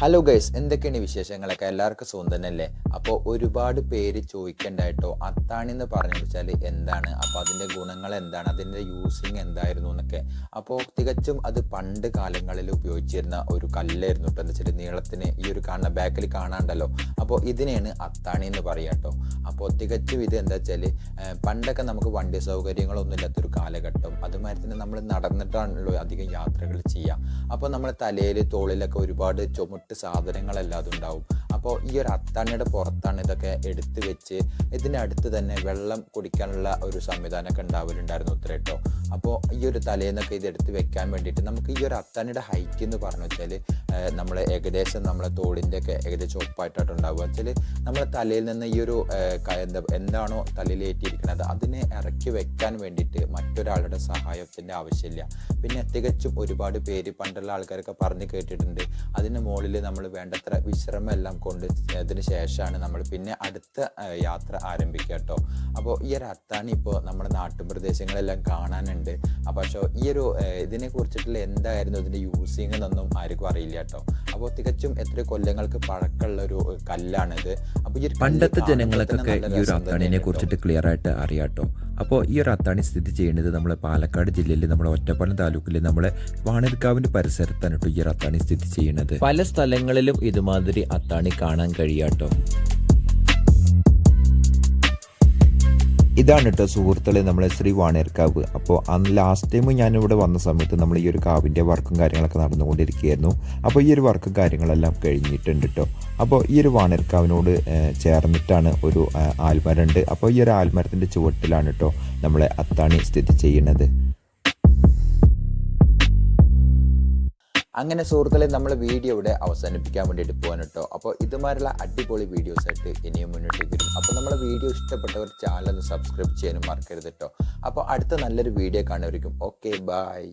Hello guys എന്തൊക്കെയാണ് വിശേഷങ്ങളൊക്കെ? എല്ലാവർക്കും സുഖം തന്നെയല്ലേ? അപ്പോൾ ഒരുപാട് പേര് ചോദിക്കേണ്ടായിട്ടോ? അത്താണി എന്ന് പറഞ്ഞു വെച്ചാൽ എന്താണ്? അപ്പോൾ അതിന്റെ ഗുണങ്ങൾ എന്താണ്? അതിന്റെ യൂസിങ് എന്തായിരുന്നു എന്നൊക്കെ. അപ്പോൾ തികച്ചും അത് പണ്ട് കാലങ്ങളിൽ ഉപയോഗിച്ചിരുന്ന ഒരു കല്ലായിരുന്നു കേട്ടോ. എന്താ വെച്ചാൽ നീളത്തിന് ഈ ഒരു കാണുന്ന ബാക്കിൽ കാണാണ്ടല്ലോ. അപ്പോൾ ഇതിനെയാണ് അത്താണി എന്ന് പറയുക കേട്ടോ. അപ്പോൾ തികച്ചും ഇത് എന്താ വെച്ചാൽ പണ്ടൊക്കെ നമുക്ക് വണ്ടി സൗകര്യങ്ങളൊന്നും ഇല്ലാത്തൊരു കാലഘട്ടം. അതുമാതിരി തന്നെ നമ്മൾ നടന്നിട്ടാണല്ലോ അധികം യാത്രകൾ ചെയ്യുക അപ്പോൾ നമ്മുടെ തലയിൽ തോളിലൊക്കെ ഒരുപാട് ചുമട്ട് സാധനങ്ങളെല്ലാം ഉണ്ടാവും അപ്പോൾ ഈ ഒരു അത്താണിയുടെ പുറത്താണ് ഇതൊക്കെ എടുത്തു വെച്ച് ഇതിനടുത്ത് തന്നെ വെള്ളം കുടിക്കാനുള്ള ഒരു സംവിധാനമൊക്കെ ഉണ്ടാവലുണ്ടായിരുന്നു ഉത്തര കേട്ടോ അപ്പോൾ ഈ ഒരു തലേന്നൊക്കെ ഇത് എടുത്ത് വെക്കാൻ വേണ്ടിയിട്ട് നമുക്ക് ഈ ഒരു അത്താണിയുടെ ഹൈറ്റ് എന്ന് പറഞ്ഞു വെച്ചാൽ നമ്മൾ ഏകദേശം നമ്മളെ തോളിന്റെ ഒക്കെ ഏകദേശം ഒപ്പായിട്ടാണ് ഉണ്ടാവുക. വെച്ചാൽ നമ്മളെ തലയിൽ നിന്ന് ഈ ഒരു എന്താ എന്താണോ തലയിലേറ്റിയിരിക്കുന്നത് അതിനെ ഇറക്കി വെക്കാൻ വേണ്ടിയിട്ട് മറ്റൊരാളുടെ സഹായത്തിന്റെ ആവശ്യമില്ല. പിന്നെ തികച്ചും ഒരുപാട് പേര് പണ്ടുള്ള ആൾക്കാരൊക്കെ പറഞ്ഞ് കേട്ടിട്ടുണ്ട്. അതിന് മുകളിൽ നമ്മൾ വേണ്ടത്ര വിശ്രമം എല്ലാം കൊണ്ട് അതിന് ശേഷമാണ് നമ്മൾ പിന്നെ അടുത്ത യാത്ര ആരംഭിക്കുക കേട്ടോ. അപ്പോൾ ഈ ഒരു അത്താണി ഇപ്പോൾ നമ്മുടെ നാട്ടുപ്രദേശങ്ങളെല്ലാം കാണാനുണ്ട്. അപ്പോൾ പക്ഷേ ഈ ഒരു ഇതിനെ കുറിച്ചിട്ടുള്ള എന്തായിരുന്നു ഇതിന്റെ യൂസിങ് എന്നൊന്നും ആർക്കും അറിയില്ല കേട്ടോ. അപ്പോൾ തികച്ചും എത്ര കൊല്ലങ്ങൾക്ക് പഴക്കമുള്ള ഒരു കല്ലാണിത്. അപ്പോൾ ഈ പണ്ടത്തെ ജനങ്ങളൊക്കെ ജനങ്ങൾക്കൊക്കെ ഈ ഒരു അർത്ഥാണിനെ കുറിച്ചിട്ട് ക്ലിയർ ആയിട്ട് അറിയാട്ടോ അപ്പോൾ ഈ ഒരു അത്താണി സ്ഥിതി ചെയ്യുന്നത് നമ്മുടെ പാലക്കാട് ജില്ലയിൽ നമ്മുടെ ഒറ്റപ്പാലം താലൂക്കിൽ നമ്മുടെ വാണർക്കാവിന്റെ പരിസരത്താണ് കേട്ടോ ഈ ഒരു അത്താണി സ്ഥിതി ചെയ്യുന്നത്. പല സ്ഥലങ്ങളിലും ഇതുമാതിരി അത്താണി കാണാൻ കഴിയാട്ടോ. ഇതാണ് കേട്ടോ സുഹൃത്തുക്കളെ നമ്മളെ ശ്രീ വാണേർക്കാവ് അപ്പോൾ അന്ന് ലാസ്റ്റ് ടൈം ഞാനിവിടെ വന്ന സമയത്ത് നമ്മൾ ഈ ഒരു കാവിന്റെ വർക്കും കാര്യങ്ങളൊക്കെ നടന്നുകൊണ്ടിരിക്കുകയായിരുന്നു. അപ്പോൾ ഈ ഒരു വർക്കും കാര്യങ്ങളെല്ലാം കഴിഞ്ഞിട്ടുണ്ട് കേട്ടോ അപ്പോൾ ഈ ഒരു വാണേർക്കാവിനോട് കാവിനോട് ചേർന്നിട്ടാണ് ഒരു ആൽമരമുണ്ട്. അപ്പോൾ ഈ ഒരു ആൽമരത്തിന്റെ ചുവട്ടിലാണ് കേട്ടോ നമ്മളെ അത്താണി സ്ഥിതി ചെയ്യുന്നത്. അങ്ങനെ സുഹൃത്തുക്കളെ നമ്മൾ വീഡിയോ ഇവിടെ അവസാനിപ്പിക്കാൻ വേണ്ടിയിട്ട് പോകാൻ കേട്ടോ. അപ്പോൾ ഇതുമാതിരിയുള്ള അടിപൊളി വീഡിയോസ് ആയിട്ട് ഇനിയും മുന്നോട്ടേക്ക് വരും. അപ്പോൾ നമ്മളെ വീഡിയോ ഇഷ്ടപ്പെട്ടവർ ചാനൽ സബ്സ്ക്രൈബ് ചെയ്യാനും മറക്കരുത് കേട്ടോ. അപ്പോൾ അടുത്ത നല്ലൊരു വീഡിയോ കാണുമായിരിക്കും ഓക്കെ ബൈ